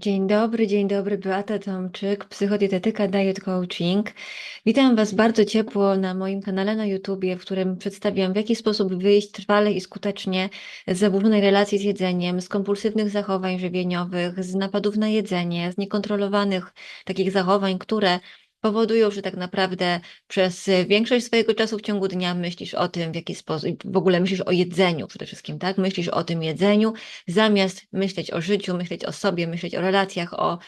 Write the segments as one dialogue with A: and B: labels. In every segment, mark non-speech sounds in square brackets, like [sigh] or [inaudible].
A: Dzień dobry, dzień dobry, Beata Tomczyk, psychodietetyka Diet Coaching. Witam Was bardzo ciepło na moim kanale na YouTubie, w którym przedstawiam, w jaki sposób wyjść trwale i skutecznie z zaburzonej relacji z jedzeniem, z kompulsywnych zachowań żywieniowych, z napadów na jedzenie, z niekontrolowanych takich zachowań, które powodują, że tak naprawdę przez większość swojego czasu w ciągu dnia myślisz o tym, w jaki sposób, w ogóle myślisz o jedzeniu przede wszystkim, tak? Myślisz o tym jedzeniu, zamiast myśleć o życiu, myśleć o sobie, myśleć o relacjach, o,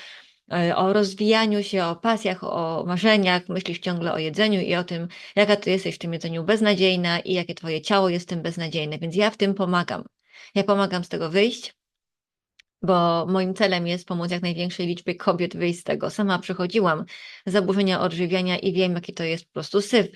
A: e, o rozwijaniu się, o pasjach, o marzeniach, myślisz ciągle o jedzeniu i o tym, jaka ty jesteś w tym jedzeniu beznadziejna i jakie twoje ciało jest w tym beznadziejne, więc ja w tym pomagam. Ja pomagam z tego wyjść, bo moim celem jest pomóc jak największej liczbie kobiet wyjść z tego. Sama przechodziłam zaburzenia odżywiania i wiem, jaki to jest po prostu syf.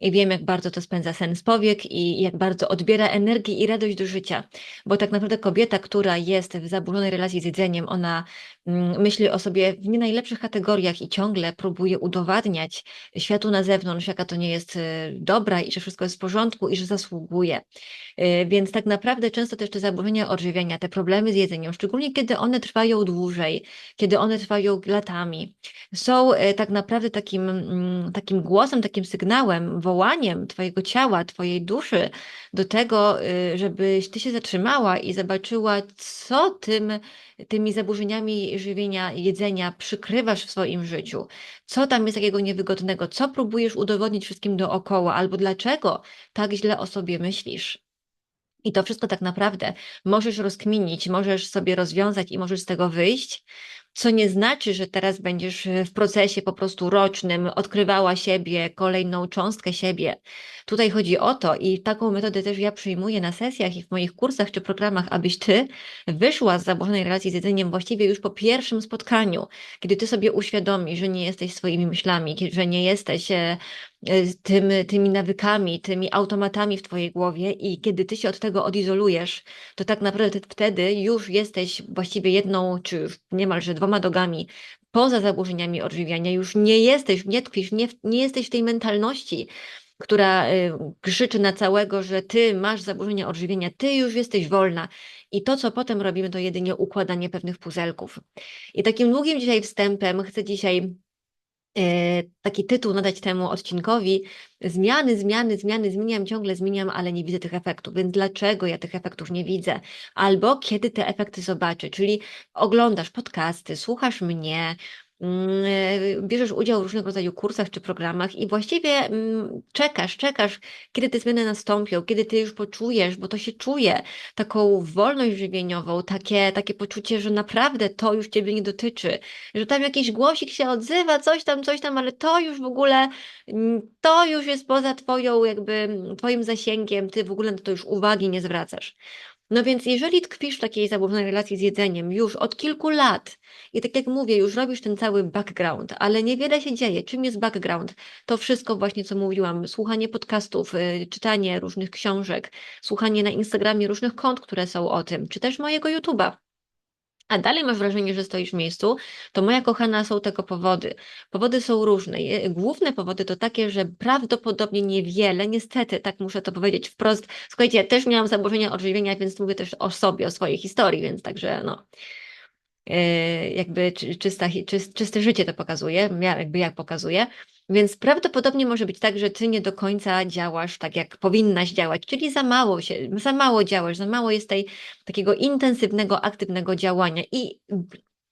A: I wiem, jak bardzo to spędza sens powiek i jak bardzo odbiera energię i radość do życia. Bo tak naprawdę kobieta, która jest w zaburzonej relacji z jedzeniem, ona myśli o sobie w nie najlepszych kategoriach i ciągle próbuje udowadniać światu na zewnątrz, jaka to nie jest y, dobra i że wszystko jest w porządku i że zasługuje. Y, więc tak naprawdę często też te zaburzenia odżywiania, te problemy z jedzeniem, szczególnie kiedy one trwają dłużej, kiedy one trwają latami, są y, tak naprawdę takim, mm, takim głosem, takim sygnałem, wołaniem Twojego ciała, Twojej duszy do tego, żebyś Ty się zatrzymała i zobaczyła, co tym, tymi zaburzeniami żywienia, jedzenia przykrywasz w swoim życiu, co tam jest takiego niewygodnego, co próbujesz udowodnić wszystkim dookoła, albo dlaczego tak źle o sobie myślisz. I to wszystko tak naprawdę możesz rozkminić, możesz sobie rozwiązać i możesz z tego wyjść, co nie znaczy, że teraz będziesz w procesie po prostu rocznym odkrywała siebie, kolejną cząstkę siebie. Tutaj chodzi o to i taką metodę też ja przyjmuję na sesjach i w moich kursach czy programach, abyś ty wyszła z zaburzonej relacji z jedzeniem właściwie już po pierwszym spotkaniu, kiedy ty sobie uświadomisz, że nie jesteś swoimi myślami, że nie jesteś e, tym, tymi nawykami, tymi automatami w twojej głowie i kiedy ty się od tego odizolujesz, to tak naprawdę wtedy już jesteś właściwie jedną, czy niemalże dwoma dogami poza zaburzeniami odżywiania, już nie jesteś, nie tkwisz, nie, nie jesteś w tej mentalności, która y, krzyczy na całego, że ty masz zaburzenia odżywienia, ty już jesteś wolna. I to, co potem robimy, to jedynie układanie pewnych puzelków. I takim długim dzisiaj wstępem chcę dzisiaj E, taki tytuł nadać temu odcinkowi. Zmiany, zmiany, zmiany, zmieniam, ciągle zmieniam, ale nie widzę tych efektów. Więc dlaczego ja tych efektów nie widzę? Albo kiedy te efekty zobaczę? Czyli oglądasz podcasty, słuchasz mnie, e, bierzesz udział w różnego rodzaju kursach czy programach i właściwie mm, czekasz, czekasz, kiedy te zmiany nastąpią, kiedy ty już poczujesz, bo to się czuje, taką wolność żywieniową, takie, takie poczucie, że naprawdę to już ciebie nie dotyczy, że tam jakiś głosik się odzywa, coś tam, coś tam, ale to już w ogóle, mm, to już jest poza twoją jakby, twoim zasięgiem, ty w ogóle na to już uwagi nie zwracasz. No więc jeżeli tkwisz w takiej zaburzonej relacji z jedzeniem już od kilku lat i tak jak mówię, już robisz ten cały background, ale niewiele się dzieje. Czym jest background? To wszystko właśnie, co mówiłam, słuchanie podcastów, y, czytanie różnych książek, słuchanie na Instagramie różnych kont, które są o tym, czy też mojego YouTube'a a dalej masz wrażenie, że stoisz w miejscu, to moja kochana są tego powody. Powody są różne. Główne powody to takie, że prawdopodobnie niewiele, niestety, tak muszę to powiedzieć wprost. Słuchajcie, ja też miałam zaburzenia odżywienia, więc mówię też o sobie, o swojej historii, więc także no. Yy, jakby czysta, czyste życie to pokazuje, jakby jak pokazuje. Więc prawdopodobnie może być tak, że ty nie do końca działasz tak, jak powinnaś działać, czyli za mało się, za mało działasz, za mało jest tej takiego intensywnego, aktywnego działania. I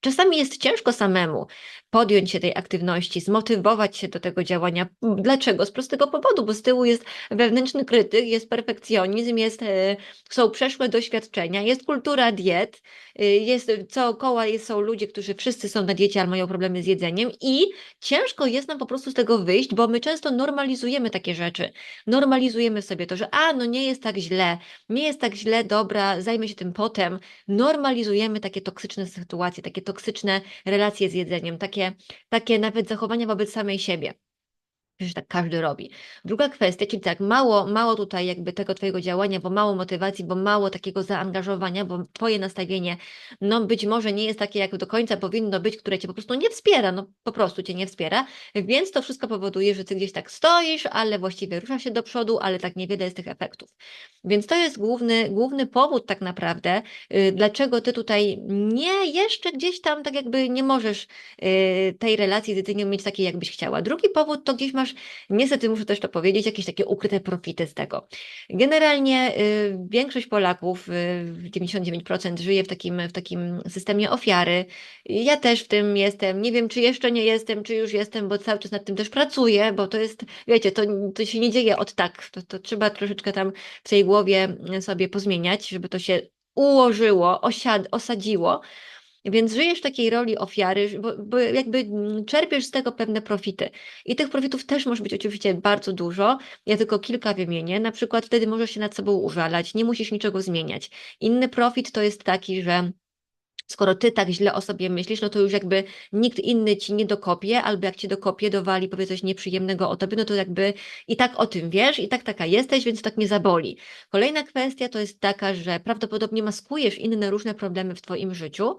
A: czasami jest ciężko samemu podjąć się tej aktywności, zmotywować się do tego działania. Dlaczego? Z prostego powodu, bo z tyłu jest wewnętrzny krytyk, jest perfekcjonizm, jest, e, są przeszłe doświadczenia, jest kultura diet, e, jest cookoła jest, są ludzie, którzy wszyscy są na diecie, ale mają problemy z jedzeniem i ciężko jest nam po prostu z tego wyjść, bo my często normalizujemy takie rzeczy. Normalizujemy sobie to, że a, no nie jest tak źle, nie jest tak źle, dobra, zajmę się tym potem. Normalizujemy takie toksyczne sytuacje, takie toksyczne relacje z jedzeniem, takie takie, takie nawet zachowania wobec samej siebie. Przecież tak każdy robi. Druga kwestia, czyli tak, mało, mało tutaj jakby tego Twojego działania, bo mało motywacji, bo mało takiego zaangażowania, bo Twoje nastawienie, no być może nie jest takie, jak do końca powinno być, które Cię po prostu nie wspiera, no po prostu Cię nie wspiera, więc to wszystko powoduje, że Ty gdzieś tak stoisz, ale właściwie rusza się do przodu, ale tak niewiele jest tych efektów. Więc to jest główny, główny powód tak naprawdę, yy, dlaczego Ty tutaj nie, jeszcze gdzieś tam tak jakby nie możesz yy, tej relacji z jedzeniem mieć takiej, jakbyś chciała. Drugi powód to gdzieś masz niestety muszę też to powiedzieć, jakieś takie ukryte profity z tego. Generalnie y, większość Polaków, y, 99% żyje w takim, w takim systemie ofiary. Ja też w tym jestem. Nie wiem, czy jeszcze nie jestem, czy już jestem, bo cały czas nad tym też pracuję, bo to jest, wiecie, to, to się nie dzieje od tak. To, to trzeba troszeczkę tam w tej głowie sobie pozmieniać, żeby to się ułożyło, osiad, osadziło. Więc żyjesz w takiej roli ofiary, bo, bo, jakby mm, czerpiesz z tego pewne profity. I tych profitów też może być oczywiście bardzo dużo. Ja tylko kilka wymienię. Na przykład wtedy możesz się nad sobą użalać, nie musisz niczego zmieniać. Inny profit to jest taki, że skoro ty tak źle o sobie myślisz, no to już jakby nikt inny ci nie dokopie, albo jak ci dokopie, dowali, powie coś nieprzyjemnego o tobie, no to jakby i tak o tym wiesz, i tak taka jesteś, więc tak nie zaboli. Kolejna kwestia to jest taka, że prawdopodobnie maskujesz inne różne problemy w twoim życiu,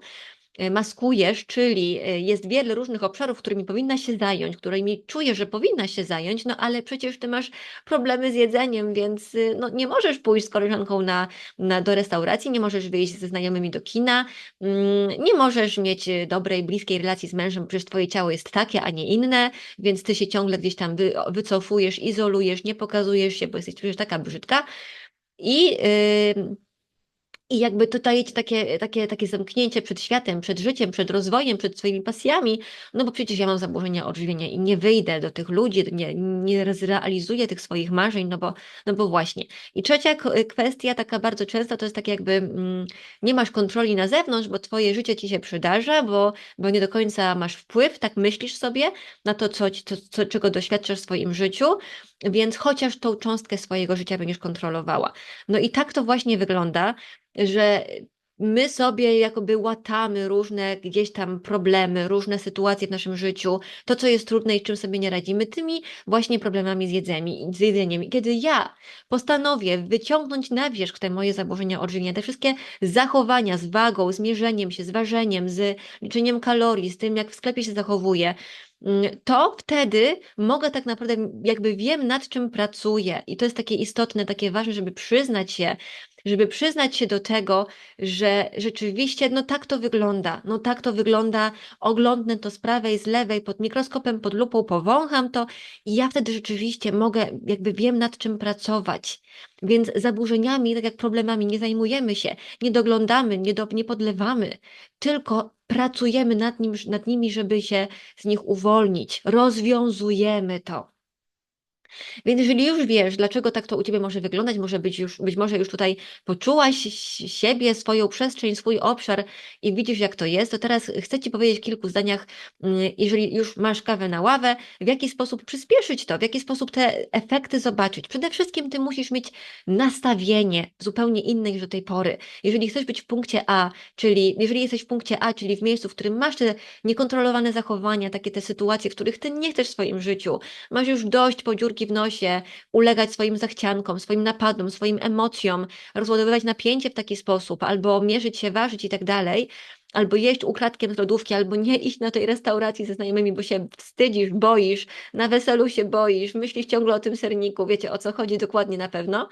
A: maskujesz, czyli e, jest wiele różnych obszarów, którymi powinna się zająć, którymi czujesz, że powinna się zająć, no ale przecież ty masz problemy z jedzeniem, więc y, no, nie możesz pójść z koleżanką na, na, do restauracji, nie możesz wyjść ze znajomymi do kina, mm, nie możesz mieć y, dobrej, bliskiej relacji z mężem, przecież twoje ciało jest takie, a nie inne, więc ty się ciągle gdzieś tam wy, wycofujesz, izolujesz, nie pokazujesz się, bo jesteś przecież taka brzydka. I yy, i jakby tutaj takie, takie, takie zamknięcie przed światem, przed życiem, przed rozwojem, przed swoimi pasjami, no bo przecież ja mam zaburzenia odżywienia i nie wyjdę do tych ludzi, nie, nie zrealizuję tych swoich marzeń, no bo, no bo właśnie. I trzecia kwestia, taka bardzo częsta, to jest tak jakby mm, nie masz kontroli na zewnątrz, bo twoje życie ci się przydarza, bo, bo nie do końca masz wpływ, tak myślisz sobie, na to, co, co, co, czego doświadczasz w swoim życiu, więc chociaż tą cząstkę swojego życia będziesz kontrolowała. No i tak to właśnie wygląda, że my sobie jakoby łatamy różne gdzieś tam problemy, różne sytuacje w naszym życiu, to co jest trudne i czym sobie nie radzimy, tymi właśnie problemami z, jedzemi, z jedzeniem. I kiedy ja postanowię wyciągnąć na wierzch te moje zaburzenia odżywienia, te wszystkie zachowania z wagą, z mierzeniem się, z ważeniem, z liczeniem kalorii, z tym jak w sklepie się zachowuję, mm, to wtedy mogę tak naprawdę, jakby wiem nad czym pracuję i to jest takie istotne, takie ważne, żeby przyznać się, żeby przyznać się do tego, że rzeczywiście, no tak to wygląda, no tak to wygląda, oglądnę to z prawej, z lewej, pod mikroskopem, pod lupą, powącham to i ja wtedy rzeczywiście mogę, jakby wiem nad czym pracować. Więc zaburzeniami, tak jak problemami, nie zajmujemy się, nie doglądamy, nie, do, nie podlewamy, tylko pracujemy nad, nim, nad nimi, żeby się z nich uwolnić, rozwiązujemy to. Więc jeżeli już wiesz, dlaczego tak to u Ciebie może wyglądać, może być już, być może już tutaj poczułaś siebie, swoją przestrzeń, swój obszar i widzisz, jak to jest, to teraz chcę Ci powiedzieć w kilku zdaniach, mm, jeżeli już masz kawę na ławę, w jaki sposób przyspieszyć to, w jaki sposób te efekty zobaczyć. Przede wszystkim Ty musisz mieć nastawienie zupełnie inne niż do tej pory. Jeżeli chcesz być w punkcie A, czyli jeżeli jesteś w punkcie A, czyli w miejscu, w którym masz te niekontrolowane zachowania, takie te sytuacje, których Ty nie chcesz w swoim życiu, masz już dość podziurki w nosie, ulegać swoim zachciankom, swoim napadom, swoim emocjom, rozładowywać napięcie w taki sposób, albo mierzyć się, ważyć i tak dalej, albo jeść ukradkiem z lodówki, albo nie iść na tej restauracji ze znajomymi, bo się wstydzisz, boisz, na weselu się boisz, myślisz ciągle o tym serniku, wiecie o co chodzi dokładnie na pewno,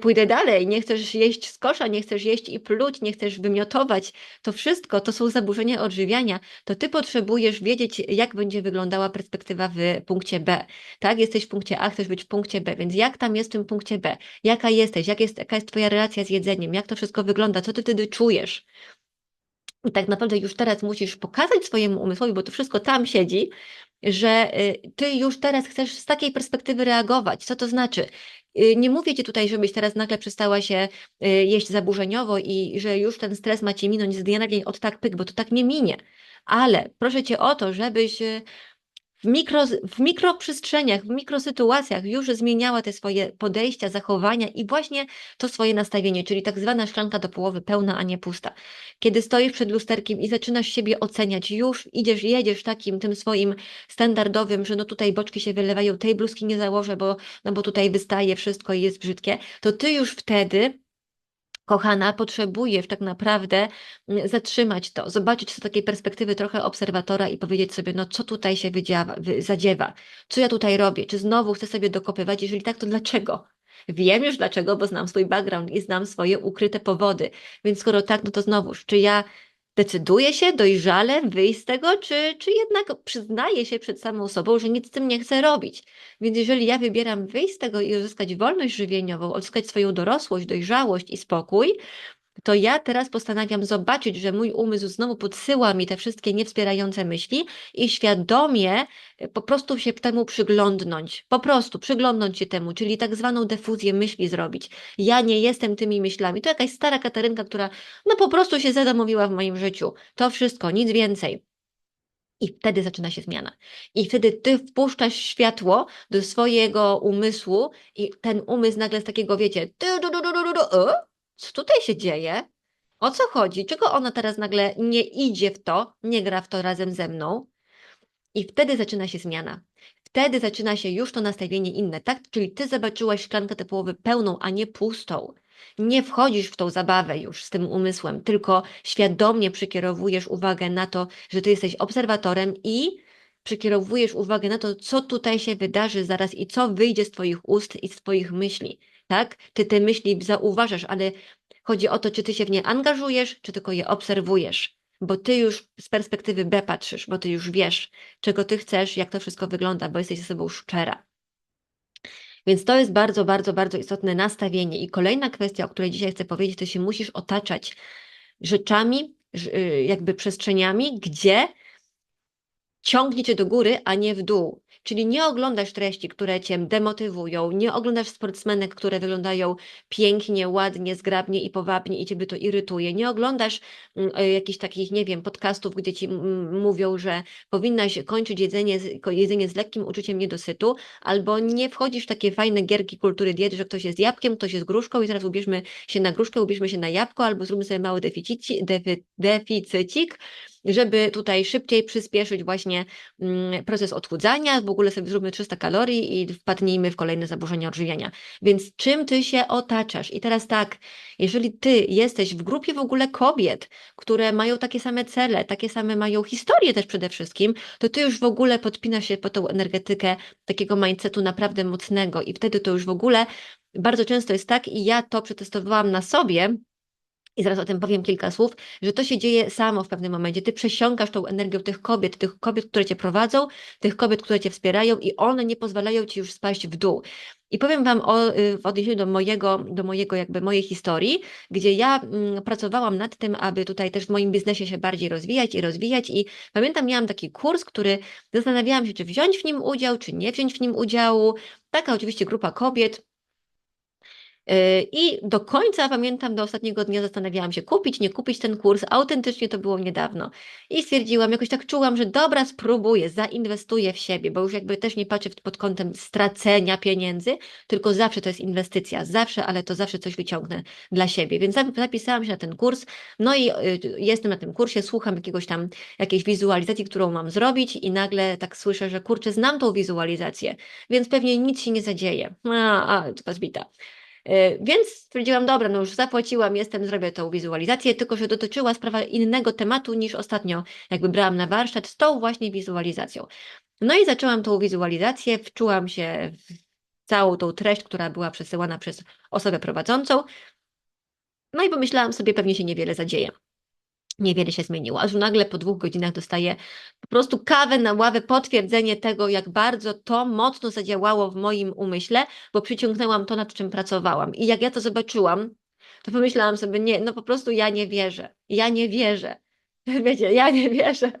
A: pójdę dalej, nie chcesz jeść z kosza, nie chcesz jeść i pluć, nie chcesz wymiotować, to wszystko to są zaburzenia odżywiania, to ty potrzebujesz wiedzieć, jak będzie wyglądała perspektywa w punkcie B. Tak, jesteś w punkcie A, chcesz być w punkcie B, więc jak tam jest w tym punkcie B? Jaka jesteś? Jak jest, jaka jest twoja relacja z jedzeniem? Jak to wszystko wygląda? Co ty wtedy czujesz? I tak naprawdę już teraz musisz pokazać swojemu umysłowi, bo to wszystko tam siedzi, że y, ty już teraz chcesz z takiej perspektywy reagować. Co to znaczy? Y, nie mówię Ci tutaj, żebyś teraz nagle przestała się y, jeść zaburzeniowo i że już ten stres ma Cię minąć z dnia na dzień od tak pyk, bo to tak nie minie. Ale proszę Cię o to, żebyś mikro, w mikroprzestrzeniach, w mikrosytuacjach już zmieniała te swoje podejścia, zachowania i właśnie to swoje nastawienie, czyli tak zwana szklanka do połowy pełna, a nie pusta. Kiedy stoisz przed lusterkiem i zaczynasz siebie oceniać, już idziesz, jedziesz takim tym swoim standardowym, że no tutaj boczki się wylewają, tej bluzki nie założę, bo, no bo tutaj wystaje wszystko i jest brzydkie, to ty już wtedy kochana, potrzebujesz tak naprawdę mm, zatrzymać to, zobaczyć z takiej perspektywy trochę obserwatora i powiedzieć sobie, no co tutaj się wydziawa, wy, zadziewa, co ja tutaj robię, czy znowu chcę sobie dokopywać, jeżeli tak, to dlaczego? Wiem już dlaczego, bo znam swój background i znam swoje ukryte powody, więc skoro tak, no to znowuż, czy ja decyduje się dojrzale wyjść z tego, czy, czy jednak przyznaje się przed samą sobą, że nic z tym nie chce robić. Więc jeżeli ja wybieram wyjść z tego i uzyskać wolność żywieniową, uzyskać swoją dorosłość, dojrzałość i spokój, to ja teraz postanawiam zobaczyć, że mój umysł znowu podsyła mi te wszystkie niewspierające myśli i świadomie e, po prostu się temu przyglądnąć. Po prostu przyglądnąć się temu, czyli tak zwaną defuzję myśli zrobić. Ja nie jestem tymi myślami. To jakaś stara Katarynka, która no po prostu się zadomowiła w moim życiu. To wszystko, nic więcej. I wtedy zaczyna się zmiana. I wtedy ty wpuszczasz światło do swojego umysłu i ten umysł nagle z takiego, wiecie, co tutaj się dzieje? O co chodzi? Czego ona teraz nagle nie idzie w to, nie gra w to razem ze mną? I wtedy zaczyna się zmiana. Wtedy zaczyna się już to nastawienie inne, tak? Czyli ty zobaczyłaś szklankę te połowy pełną, a nie pustą. Nie wchodzisz w tą zabawę już z tym umysłem, tylko świadomie przykierowujesz uwagę na to, że ty jesteś obserwatorem i przykierowujesz uwagę na to, co tutaj się wydarzy zaraz i co wyjdzie z Twoich ust i z Twoich myśli tak? Ty te myśli zauważasz, ale chodzi o to, czy ty się w nie angażujesz, czy tylko je obserwujesz. Bo ty już z perspektywy B patrzysz, bo ty już wiesz, czego ty chcesz, jak to wszystko wygląda, bo jesteś ze sobą szczera. Więc to jest bardzo, bardzo, bardzo istotne nastawienie. I kolejna kwestia, o której dzisiaj chcę powiedzieć, to się musisz otaczać rzeczami, y, jakby przestrzeniami, gdzie ciągnie cię do góry, a nie w dół. Czyli nie oglądasz treści, które cię demotywują, nie oglądasz sportsmenek, które wyglądają pięknie, ładnie, zgrabnie i powabnie i ciebie to irytuje. Nie oglądasz mm, e, jakichś takich, nie wiem, podcastów, gdzie ci mówią, że powinnaś kończyć jedzenie, jedzenie z lekkim uczuciem niedosytu, albo nie wchodzisz w takie fajne gierki kultury diety, że ktoś jest jabłkiem, ktoś jest gruszką i teraz ubierzmy się na gruszkę, ubierzmy się na jabłko, albo zróbmy sobie mały deficycik, deficycik żeby tutaj szybciej przyspieszyć właśnie mm, proces odchudzania, w ogóle sobie zróbmy 300 kalorii i wpadnijmy w kolejne zaburzenia odżywiania. Więc czym ty się otaczasz? I teraz tak, jeżeli ty jesteś w grupie w ogóle kobiet, które mają takie same cele, takie same mają historie też przede wszystkim, to ty już w ogóle podpinasz się po tą energetykę takiego mindsetu naprawdę mocnego i wtedy to już w ogóle bardzo często jest tak i ja to przetestowałam na sobie, i zaraz o tym powiem kilka słów, że to się dzieje samo w pewnym momencie. Ty przesiąkasz tą energią tych kobiet, tych kobiet, które cię prowadzą, tych kobiet, które cię wspierają i one nie pozwalają ci już spaść w dół. I powiem Wam o, y, w odniesieniu do mojego, do mojego jakby mojej historii, gdzie ja mm, pracowałam nad tym, aby tutaj też w moim biznesie się bardziej rozwijać i rozwijać i pamiętam, miałam taki kurs, który zastanawiałam się, czy wziąć w nim udział, czy nie wziąć w nim udziału. Taka oczywiście grupa kobiet, I do końca pamiętam, do ostatniego dnia zastanawiałam się, kupić, nie kupić ten kurs. Autentycznie to było niedawno. I stwierdziłam, jakoś tak czułam, że dobra, spróbuję, zainwestuję w siebie, bo już jakby też nie patrzę pod kątem stracenia pieniędzy, tylko zawsze to jest inwestycja, zawsze, ale to zawsze coś wyciągnę dla siebie. Więc zapisałam się na ten kurs, no i y, jestem na tym kursie, słucham jakiegoś tam, jakiejś wizualizacji, którą mam zrobić i nagle tak słyszę, że kurczę, znam tą wizualizację, więc pewnie nic się nie zadzieje. A, a, to zbita. E, więc stwierdziłam, dobra, no już zapłaciłam, jestem, zrobię tą wizualizację, tylko że dotyczyła sprawa innego tematu niż ostatnio, jakby brałam na warsztat z tą właśnie wizualizacją. No i zaczęłam tą wizualizację, wczułam się w całą tą treść, która była przesyłana przez osobę prowadzącą. No i pomyślałam sobie, pewnie się niewiele zadzieje niewiele się zmieniło, aż nagle po dwóch godzinach dostaję po prostu kawę na ławę, potwierdzenie tego, jak bardzo to mocno zadziałało w moim umyśle, bo przyciągnęłam to, nad czym pracowałam. I jak ja to zobaczyłam, to pomyślałam sobie, nie, no po prostu ja nie wierzę, ja nie wierzę. [laughs] Wiecie, ja nie wierzę,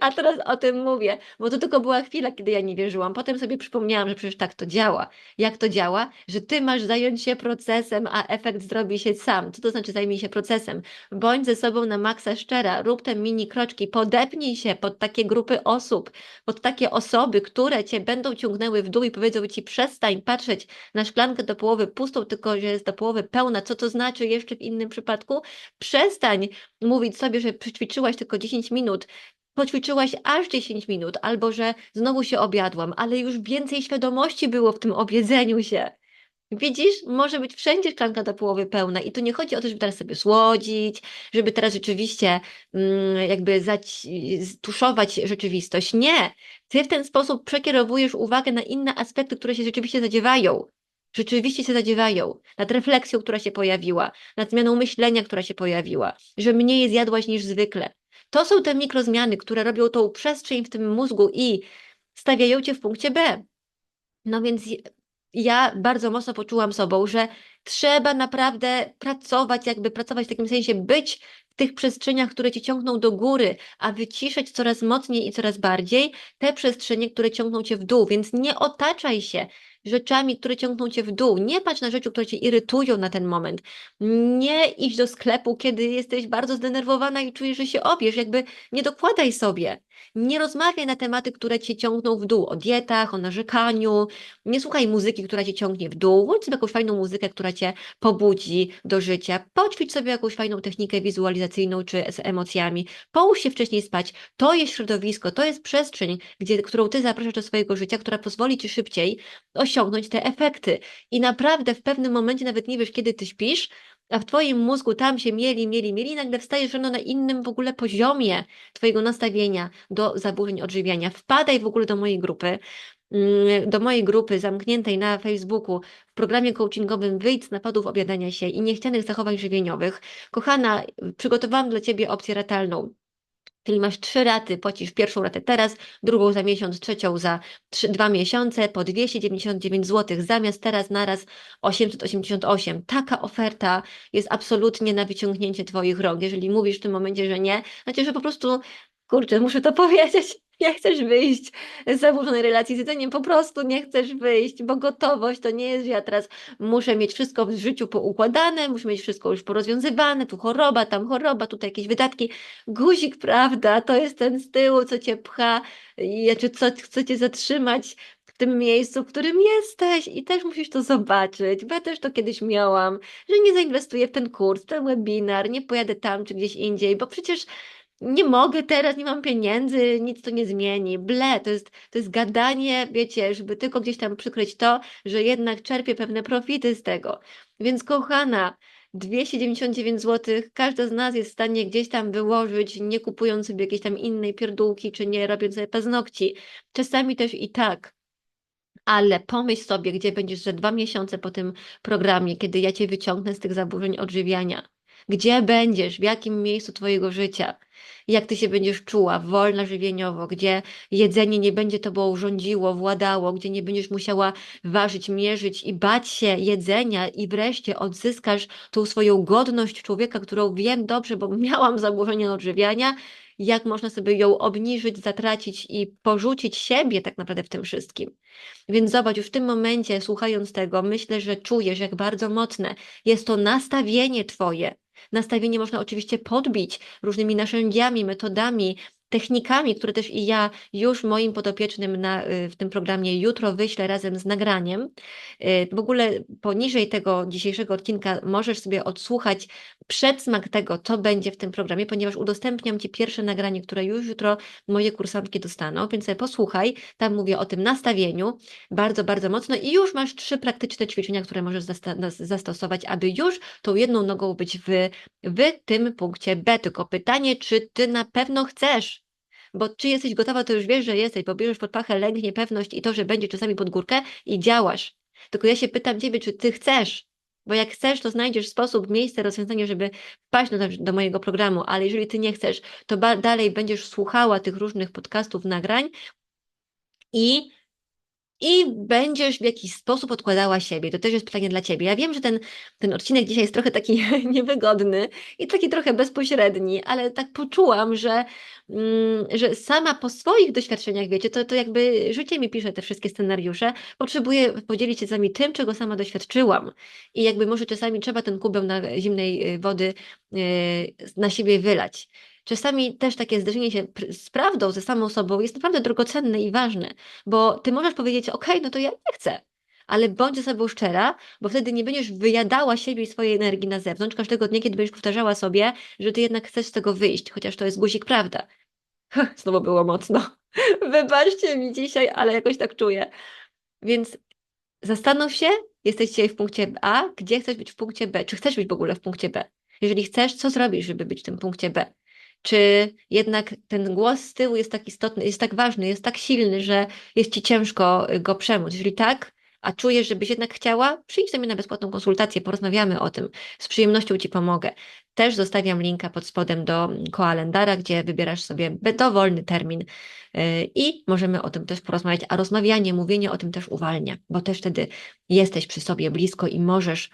A: a teraz o tym mówię, bo to tylko była chwila, kiedy ja nie wierzyłam. Potem sobie przypomniałam, że przecież tak to działa. Jak to działa? Że ty masz zająć się procesem, a efekt zrobi się sam. Co to znaczy zajmij się procesem? Bądź ze sobą na maksa szczera, rób te mini kroczki, podepnij się pod takie grupy osób, pod takie osoby, które cię będą ciągnęły w dół i powiedzą ci przestań patrzeć na szklankę do połowy pustą, tylko że jest do połowy pełna. Co to znaczy jeszcze w innym przypadku? Przestań mówić sobie, że przećwiczyłaś tylko 10 minut, poćwiczyłaś aż 10 minut, albo że znowu się objadłam, ale już więcej świadomości było w tym objedzeniu się. Widzisz, może być wszędzie szklanka do połowy pełna i tu nie chodzi o to, żeby teraz sobie słodzić, żeby teraz rzeczywiście mm, jakby tuszować rzeczywistość. Nie, ty w ten sposób przekierowujesz uwagę na inne aspekty, które się rzeczywiście zadziewają. Rzeczywiście się zadziewają, nad refleksją, która się pojawiła, nad zmianą myślenia, która się pojawiła, że mniej zjadłaś niż zwykle. To są te mikrozmiany, które robią tą przestrzeń w tym mózgu i stawiają cię w punkcie B. No więc ja bardzo mocno poczułam sobą, że trzeba naprawdę pracować, jakby pracować w takim sensie, być w tych przestrzeniach, które cię ciągną do góry, a wyciszać coraz mocniej i coraz bardziej te przestrzenie, które ciągną cię w dół. Więc nie otaczaj się rzeczami, które ciągną cię w dół. Nie patrz na rzeczy, które cię irytują na ten moment. Nie idź do sklepu, kiedy jesteś bardzo zdenerwowana i czujesz, że się obierz. Jakby nie dokładaj sobie. Nie rozmawiaj na tematy, które cię ciągną w dół, o dietach, o narzekaniu. Nie słuchaj muzyki, która cię ciągnie w dół. Włącz sobie jakąś fajną muzykę, która cię pobudzi do życia. Poćwicz sobie jakąś fajną technikę wizualizacyjną czy z emocjami. Połóż się wcześniej spać. To jest środowisko, to jest przestrzeń, gdzie, którą ty zapraszasz do swojego życia, która pozwoli ci szybciej osiągnąć te efekty. I naprawdę w pewnym momencie nawet nie wiesz, kiedy ty śpisz, a w Twoim mózgu tam się mieli, mieli, mieli, i nagle wstajesz rano na innym w ogóle poziomie Twojego nastawienia do zaburzeń odżywiania. Wpadaj w ogóle do mojej grupy, mm, do mojej grupy zamkniętej na Facebooku w programie coachingowym Wyjdź z napadów obiadania się i niechcianych zachowań żywieniowych. Kochana, przygotowałam dla Ciebie opcję ratalną. Czyli masz trzy raty, płacisz pierwszą ratę teraz, drugą za miesiąc, trzecią za trzy, dwa miesiące po 299 zł, zamiast teraz naraz 888. Taka oferta jest absolutnie na wyciągnięcie Twoich rąk. Jeżeli mówisz w tym momencie, że nie, znaczy, że po prostu, kurczę, muszę to [laughs] powiedzieć, nie chcesz wyjść z zaburzonej relacji z jedzeniem, po prostu nie chcesz wyjść, bo gotowość to nie jest, że ja teraz muszę mieć wszystko w życiu poukładane, muszę mieć wszystko już porozwiązywane, tu choroba, tam choroba, tutaj jakieś wydatki. Guzik, prawda, to jest ten z tyłu, co cię pcha, czy co chce cię zatrzymać w tym miejscu, w którym jesteś i też musisz to zobaczyć, bo ja też to kiedyś miałam, że nie zainwestuję w ten kurs, w ten webinar, nie pojadę tam czy gdzieś indziej, bo przecież nie mogę teraz, nie mam pieniędzy, nic to nie zmieni. Ble, to jest, to jest gadanie, wiecie, żeby tylko gdzieś tam przykryć to, że jednak czerpię pewne profity z tego. Więc kochana, 299 zł, każda z nas jest w stanie gdzieś tam wyłożyć, nie kupując sobie jakiejś tam innej pierdółki, czy nie robiąc sobie paznokci. Czasami też i tak. Ale pomyśl sobie, gdzie będziesz za dwa miesiące po tym programie, kiedy ja cię wyciągnę z tych zaburzeń odżywiania. Gdzie będziesz, w jakim miejscu Twojego życia, jak Ty się będziesz czuła, wolna żywieniowo, gdzie jedzenie nie będzie Tobą rządziło, władało, gdzie nie będziesz musiała ważyć, mierzyć i bać się jedzenia? I wreszcie odzyskasz tą swoją godność człowieka, którą wiem dobrze, bo [laughs] miałam zaburzenia odżywiania, jak można sobie ją obniżyć, zatracić i porzucić siebie tak naprawdę w tym wszystkim. Więc zobacz, już w tym momencie, słuchając tego, myślę, że czujesz, jak bardzo mocne jest to nastawienie Twoje Nastawienie można oczywiście podbić różnymi narzędziami, metodami, technikami, które też i ja już moim podopiecznym na, y, w tym programie jutro wyślę razem z nagraniem. Y, w ogóle poniżej tego dzisiejszego odcinka możesz sobie odsłuchać przedsmak tego, co będzie w tym programie, ponieważ udostępniam Ci pierwsze nagranie, które już jutro moje kursantki dostaną, więc sobie posłuchaj, tam mówię o tym nastawieniu bardzo, bardzo mocno i już masz trzy praktyczne ćwiczenia, które możesz zastosować, aby już tą jedną nogą być w, w tym punkcie B. Tylko pytanie, czy Ty na pewno chcesz bo czy jesteś gotowa, to już wiesz, że jesteś, bo bierzesz pod pachę lęk, niepewność i to, że będzie czasami pod górkę i działasz. Tylko ja się pytam Ciebie, czy Ty chcesz, bo jak chcesz, to znajdziesz sposób, miejsce, rozwiązanie, żeby wpaść do, do mojego programu, ale jeżeli Ty nie chcesz, to dalej będziesz słuchała tych różnych podcastów, nagrań i i będziesz w jakiś sposób odkładała siebie. To też jest pytanie dla ciebie. Ja wiem, że ten, ten odcinek dzisiaj jest trochę taki [laughs] niewygodny i taki trochę bezpośredni, ale tak poczułam, że, mm, że sama po swoich doświadczeniach, wiecie, to, to jakby życie mi pisze te wszystkie scenariusze, potrzebuję podzielić się z wami tym, czego sama doświadczyłam. I jakby może czasami trzeba ten kubeł na zimnej y, wody y, na siebie wylać. Czasami też takie zderzenie się z prawdą, ze samą sobą jest naprawdę drogocenne i ważne, bo ty możesz powiedzieć, ok, no to ja nie chcę, ale bądź ze sobą szczera, bo wtedy nie będziesz wyjadała siebie i swojej energii na zewnątrz każdego dnia, kiedy będziesz powtarzała sobie, że ty jednak chcesz z tego wyjść, chociaż to jest guzik prawda. [laughs] Znowu było mocno. [laughs] Wybaczcie mi dzisiaj, ale jakoś tak czuję. Więc zastanów się, jesteś dzisiaj w punkcie A, gdzie chcesz być w punkcie B? Czy chcesz być w ogóle w punkcie B? Jeżeli chcesz, co zrobisz, żeby być w tym punkcie B? Czy jednak ten głos z tyłu jest tak istotny, jest tak ważny, jest tak silny, że jest ci ciężko y, go przemóc? Jeżeli tak, a czujesz, żebyś jednak chciała, przyjdź do mnie na bezpłatną konsultację, porozmawiamy o tym. Z przyjemnością ci pomogę. Też zostawiam linka pod spodem do koalendara, gdzie wybierasz sobie dowolny termin yy, i możemy o tym też porozmawiać. A rozmawianie, mówienie o tym też uwalnia, bo też wtedy jesteś przy sobie blisko i możesz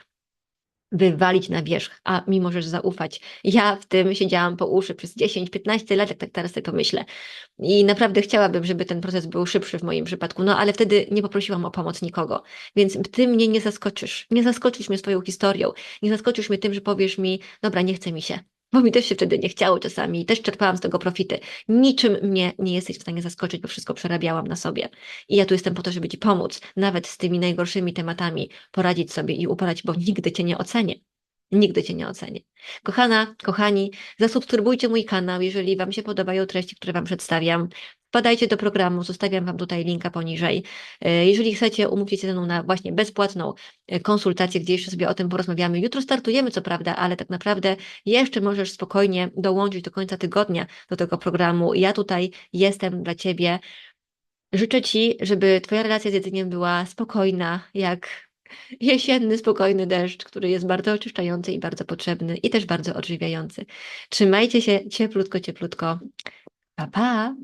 A: wywalić na wierzch, a mi możesz zaufać. Ja w tym siedziałam po uszy przez 10-15 lat, jak tak teraz sobie pomyślę. I naprawdę chciałabym, żeby ten proces był szybszy w moim przypadku, no ale wtedy nie poprosiłam o pomoc nikogo. Więc ty mnie nie zaskoczysz. Nie zaskoczysz mnie swoją historią. Nie zaskoczysz mnie tym, że powiesz mi, dobra, nie chce mi się. Bo mi też się wtedy nie chciało czasami i też czerpałam z tego profity. Niczym mnie nie jesteś w stanie zaskoczyć, bo wszystko przerabiałam na sobie. I ja tu jestem po to, żeby Ci pomóc, nawet z tymi najgorszymi tematami, poradzić sobie i uporać, bo nigdy Cię nie ocenię. Nigdy Cię nie ocenię. Kochana, kochani, zasubskrybujcie mój kanał, jeżeli Wam się podobają treści, które Wam przedstawiam. Wpadajcie do programu, zostawiam Wam tutaj linka poniżej. E, Jeżeli chcecie, umówcie się ze mną na właśnie bezpłatną e, konsultację, gdzie jeszcze sobie o tym porozmawiamy. Jutro startujemy, co prawda, ale tak naprawdę jeszcze możesz spokojnie dołączyć do końca tygodnia do tego programu. Ja tutaj jestem dla Ciebie. Życzę Ci, żeby Twoja relacja z jedzeniem była spokojna, jak jesienny, spokojny deszcz, który jest bardzo oczyszczający i bardzo potrzebny i też bardzo odżywiający. Trzymajcie się cieplutko, cieplutko. Pa, pa!